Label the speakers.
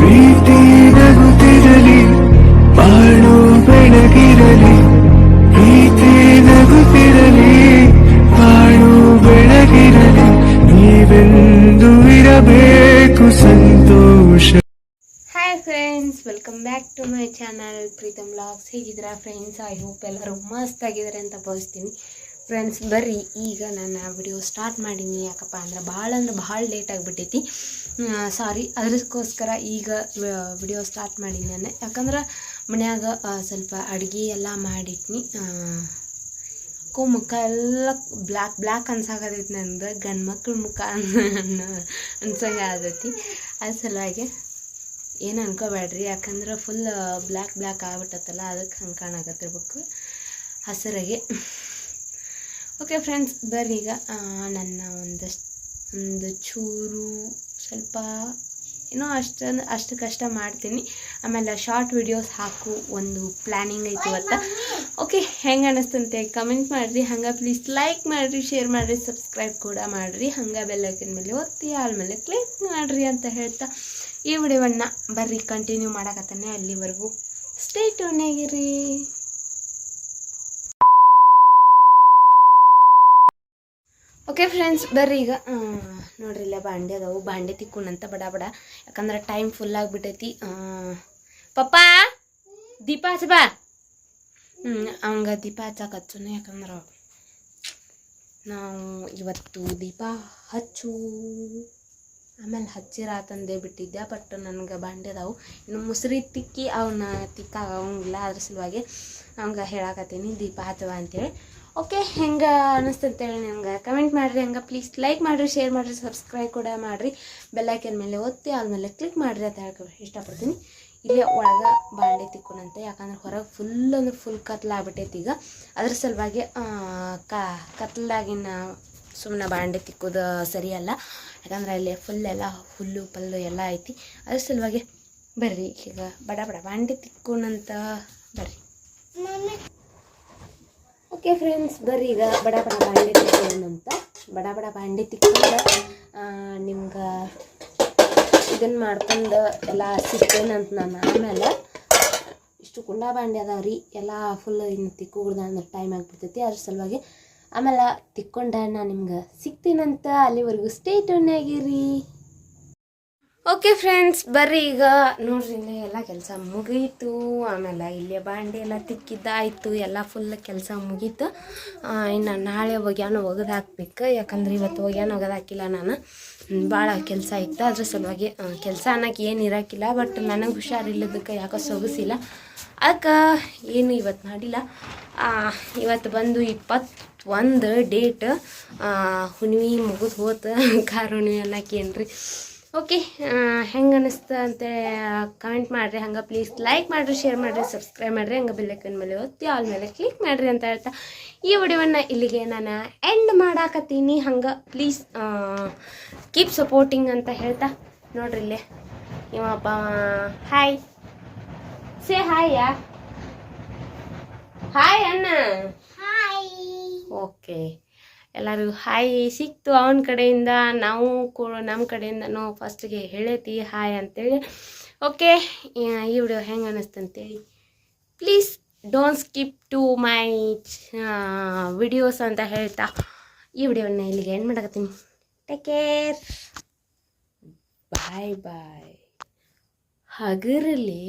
Speaker 1: ಪ್ರೀತಿ ಬಾಳು ಬೆಳಗಿರಲಿ, ಪ್ರೀತಿ ಬಾಳು ಬೆಳಗಿರಲಿ ಇರಬೇಕು ಸಂತೋಷ.
Speaker 2: Hi friends welcome back to my channel Preetam blogs ಹೇಗಿದ್ದೀರಾ ಫ್ರೆಂಡ್ಸ್ ಐ ಹೋಪ್ ಎಲ್ಲರೂ ಮಸ್ತ್ ಆಗಿದ್ದಾರೆ ಅಂತ ಭಾವಿಸ್ತೀನಿ. ಫ್ರೆಂಡ್ಸ್ ಬರ್ರಿ. ಈಗ ನಾನು ವಿಡಿಯೋ ಸ್ಟಾರ್ಟ್ ಮಾಡೀನಿ. ಯಾಕಪ್ಪ ಅಂದ್ರೆ ಭಾಳ ಅಂದ್ರೆ ಭಾಳ ಲೇಟ್ ಆಗಿಬಿಟ್ಟೈತಿ. ಸಾರಿ ಅದಕ್ಕೋಸ್ಕರ ಈಗ ವಿಡಿಯೋ ಸ್ಟಾರ್ಟ್ ಮಾಡೀನಿ ನಾನು. ಯಾಕಂದ್ರೆ ಮನ್ಯಾಗ ಸ್ವಲ್ಪ ಅಡುಗೆ ಎಲ್ಲ ಮಾಡಿಟ್ನಿ. ಕೋ ಮುಖ ಎಲ್ಲ ಬ್ಲ್ಯಾಕ್ ಬ್ಲ್ಯಾಕ್ ಅನ್ಸಾಕತೈತಿ ನಂದು. ಗಂಡು ಮಕ್ಳ ಮುಖ ಅನ್ಸಂಗೆ ಆದೈತಿ. ಅದ್ರ ಸಲುವಾಗಿ ಏನು ಅನ್ಕೋಬೇಡ್ರಿ ಯಾಕಂದ್ರೆ ಫುಲ್ ಬ್ಲ್ಯಾಕ್ ಬ್ಲ್ಯಾಕ್ ಆಗ್ಬಿಟ್ಟತ್ತಲ್ಲ ಅದಕ್ಕೆ ಹಂಗೆ ಕಾಣಾಕತ್ತಿರ್ಬೇಕು. ಹಸಿರಾಗೆ. ಓಕೆ ಫ್ರೆಂಡ್ಸ್ ಬರ್ರಿ ಈಗ ನನ್ನ ಒಂದಷ್ಟು ಒಂದು ಚೂರು ಸ್ವಲ್ಪ ಏನೋ ಅಷ್ಟು ಅಷ್ಟು ಕಷ್ಟ ಮಾಡ್ತೀನಿ. ಆಮೇಲೆ ಶಾರ್ಟ್ ವಿಡಿಯೋಸ್ ಹಾಕು ಒಂದು ಪ್ಲ್ಯಾನಿಂಗ್ ಐತಿ ಇವತ್ತು. ಓಕೆ ಹೆಂಗೆ ಅನ್ನಿಸ್ತಂತೆ ಕಮೆಂಟ್ ಮಾಡಿರಿ ಹಂಗೆ ಪ್ಲೀಸ್ ಲೈಕ್ ಮಾಡಿರಿ ಶೇರ್ ಮಾಡಿರಿ ಸಬ್ಸ್ಕ್ರೈಬ್ ಕೂಡ ಮಾಡಿರಿ. ಹಂಗೆ ಬೆಲ್ಲೈಕನ್ ಮೇಲೆ ಒತ್ತಿ ಆಮೇಲೆ ಕ್ಲಿಕ್ ಮಾಡಿರಿ ಅಂತ ಹೇಳ್ತಾ ಈ ವಿಡಿಯೋವನ್ನು ಬರ್ರಿ ಕಂಟಿನ್ಯೂ ಮಾಡೋಕತ್ತಾನೆ ಅಲ್ಲಿವರೆಗೂ. ಸ್ಟೇ ಆಗಿರಿ. ಓಕೆ ಫ್ರೆಂಡ್ಸ್ ಬರ್ರಿ ಈಗ. ನೋಡ್ರಿ ಇಲ್ಲ ಬಾಂಡೆ ಅದಾವು. ಬಾಂಡೆ ತಿಕ್ಕೊಂಡಂತ ಬಡ ಬಡ. ಯಾಕಂದ್ರೆ ಟೈಮ್ ಫುಲ್ ಆಗಿಬಿಟ್ಟೈತಿ. ಪಪ್ಪ, ದೀಪ ಹಚ್ಚ ಬಾ. ಹ್ಞೂ ಅವಂಗ ದೀಪ ಹಚ್ಚಕ್ಕೆ ಹಚ್ಚುನ ಯಾಕಂದ್ರೆ ನಾವು ಇವತ್ತು ದೀಪ ಹಚ್ಚು. ಆಮೇಲೆ ಹಚ್ಚಿರಾತಂದೇ ಬಿಟ್ಟಿದ್ದೆ ಬಟ್ ನನಗೆ ಬಾಂಡೆ ಅದಾವು. ಇನ್ನು ಮುಸ್ರಿ ತಿಕ್ಕಿ ಅವನ್ನ ತಿಕ್ಕಾಗಂಗಿಲ್ಲ, ಅದ್ರ ಸಲುವಾಗಿ ಅವಂಗೆ ಹೇಳಾಕತ್ತೀನಿ. ದೀಪ ಹಚ್ಚವ ಅಂತೇಳಿ. ಓಕೆ, ಹೆಂಗೆ ಅನ್ನಿಸ್ತಂತೇಳಿ ನಿಮ್ಗೆ ಕಮೆಂಟ್ ಮಾಡಿರಿ, ಹಂಗೆ ಪ್ಲೀಸ್ ಲೈಕ್ ಮಾಡಿರಿ ಶೇರ್ ಮಾಡಿರಿ ಸಬ್ಸ್ಕ್ರೈಬ್ ಕೂಡ ಮಾಡಿರಿ. ಬೆಲ್ಲೈಕನ್ ಮೇಲೆ ಒತ್ತಿ ಆದ್ಮೇಲೆ ಕ್ಲಿಕ್ ಮಾಡಿರಿ ಅಂತ ಹೇಳ್ಕೊ ಇಷ್ಟಪಡ್ತೀನಿ. ಇಲ್ಲೇ ಒಳಗೆ ಬಾಂಡೆ ತಿಕ್ಕೊಂಡಂತೆ ಯಾಕಂದ್ರೆ ಹೊರಗೆ ಫುಲ್ ಅಂದ್ರೆ ಫುಲ್ ಕತ್ಲಾಗ್ಬಿಟ್ಟೈತಿ ಈಗ. ಅದ್ರ ಸಲುವಾಗಿ ಕತ್ಲಾಗಿನ ಸುಮ್ಮನೆ ಬಾಂಡೆ ತಿಕ್ಕೋದು ಸರಿಯಲ್ಲ ಯಾಕಂದ್ರೆ ಅಲ್ಲಿ ಫುಲ್ ಎಲ್ಲ ಹುಲ್ಲು, ಪಲ್ಲು ಎಲ್ಲ ಐತಿ. ಅದ್ರ ಸಲುವಾಗಿ ಬರ್ರಿ ಈಗ. ಬಡ ಬಡ ಬಾಂಡೆ ತಿಕ್ಕೊಂಡಂತ ಬರ್ರಿ. ಓಕೆ ಫ್ರೆಂಡ್ಸ್ ಬರ್ರಿ ಈಗ ಬಡ ಬಡ ಬಾಂಡೆ ತಿಕ್ಕೋಣಂತ ಬಡ ಬಡ ಬಾಂಡೆ ತಿಕ್ಕೊಂಡು ನಿಮ್ಗೆ ಇದನ್ನು ಮಾಡ್ಕೊಂಡು ಎಲ್ಲ ಸಿಗ್ತೇನಂತ ನಾನು ಆಮೇಲೆ ಇಷ್ಟು ಕುಂಡ ಬಾಂಡೆ ಅದಾವೆ ರೀ ಎಲ್ಲ ಫುಲ್ ಇನ್ನು ತಿಕ್ಕೋಗ್ದ ಅಂದ್ರೆ ಟೈಮ್ ಆಗಿಬಿಡ್ತೈತಿ. ಅದ್ರ ಸಲುವಾಗಿ ಆಮೇಲೆ ತಿಕ್ಕೊಂಡ ನಾನು ನಿಮ್ಗೆ ಸಿಗ್ತೀನಂತ ಅಲ್ಲಿವರೆಗೂ ಸ್ಟೇ ಟ್ಯೂನ್ ಆಗಿರಿ. ಓಕೆ ಫ್ರೆಂಡ್ಸ್ ಬರ್ರಿ ಈಗ. ನೋಡ್ರಿ ಎಲ್ಲ ಕೆಲಸ ಮುಗೀತು. ಆಮೇಲೆ ಇಲ್ಲೇ ಬಾಂಡೆ ಎಲ್ಲ ತಿಕ್ಕಿದ್ದಾಯಿತು. ಎಲ್ಲ ಫುಲ್ ಕೆಲಸ ಮುಗೀತು. ಇನ್ನು ನಾಳೆ ಒಗ್ಯಾನ ಒಗೆದು ಹಾಕ್ಬೇಕು. ಯಾಕಂದ್ರೆ ಇವತ್ತು ಒಗ್ಯಾನ ಒಗೆದಾಕಿಲ್ಲ ನಾನು. ಭಾಳ ಕೆಲಸ ಇತ್ತು. ಅದ್ರ ಸಲುವಾಗಿ ಕೆಲಸ ಅನ್ನೋಕೆ ಏನು ಇರೋಕ್ಕಿಲ್ಲ ಬಟ್ ನನಗೆ ಹುಷಾರಿಲ್ಲದಕ್ಕೆ ಯಾಕೋ ಸೊಗಸಿಲ್ಲ. ಅದಕ್ಕೆ ಏನು ಇವತ್ತು ಮಾಡಿಲ್ಲ. ಇವತ್ತು ಬಂದು ಇಪ್ಪತ್ತೊಂದು ಡೇಟ್ ಹುಣ್ಣಿಮೆ ಮುಗಿದು ಹೋತ. ಖಾರ ಹುಣ್ಣಿಮೆ ಅನ್ನಕ್ಕೇನ್ರಿ ಓಕೆ ಹೆಂಗೆ ಅನ್ನಿಸ್ತು ಅಂತ ಕಮೆಂಟ್ ಮಾಡಿರಿ. ಹಂಗೆ ಪ್ಲೀಸ್ ಲೈಕ್ ಮಾಡಿರಿ ಶೇರ್ ಮಾಡಿರಿ ಸಬ್ಸ್ಕ್ರೈಬ್ ಮಾಡಿರಿ. ಹಂಗೆ ಬೆಲ್ಲೈಕನ್ ಮೇಲೆ ಒತ್ತಿ ಆಲ್ ಮೇಲೆ ಕ್ಲಿಕ್ ಮಾಡಿರಿ ಅಂತ ಹೇಳ್ತಾ. ಈ ವಿಡಿಯೋವನ್ನು ಇಲ್ಲಿಗೆ ನಾನು ಎಂಡ್ ಮಾಡಾಕತ್ತೀನಿ. ಹಂಗೆ ಪ್ಲೀಸ್ ಕೀಪ್ ಸಪೋರ್ಟಿಂಗ್ ಅಂತ ಹೇಳ್ತಾ. ನೋಡ್ರಿ ಇಲ್ಲೇ. ಇವಪ್ಪ ಹಾಯ್ ಸೇ ಹಾಯ್ ಯಾ? ಹಾಯ್ ಅಣ್ಣ. ಹಾಯ್ ಓಕೆ ಎಲ್ಲರೂ ಹಾಯ್ ಸಿಕ್ತು ಅವನ ಕಡೆಯಿಂದ. ನಾವು ಕೂಡ ನಮ್ಮ ಕಡೆಯಿಂದನೂ ಫಸ್ಟಿಗೆ ಹೇಳೈತಿ ಹಾಯ್ ಅಂತೇಳಿ. ಓಕೆ ಈ ವಿಡಿಯೋ ಹೆಂಗೆ ಅನ್ನಿಸ್ತಂತೇಳಿ please don't skip to my videos ಅಂತ ಹೇಳ್ತಾ ಈ ವಿಡಿಯೋನ ಇಲ್ಲಿಗೆ ಏನು ಮಾಡಕತ್ತೀನಿ. Take care bye bye ಹಗರಲಿ.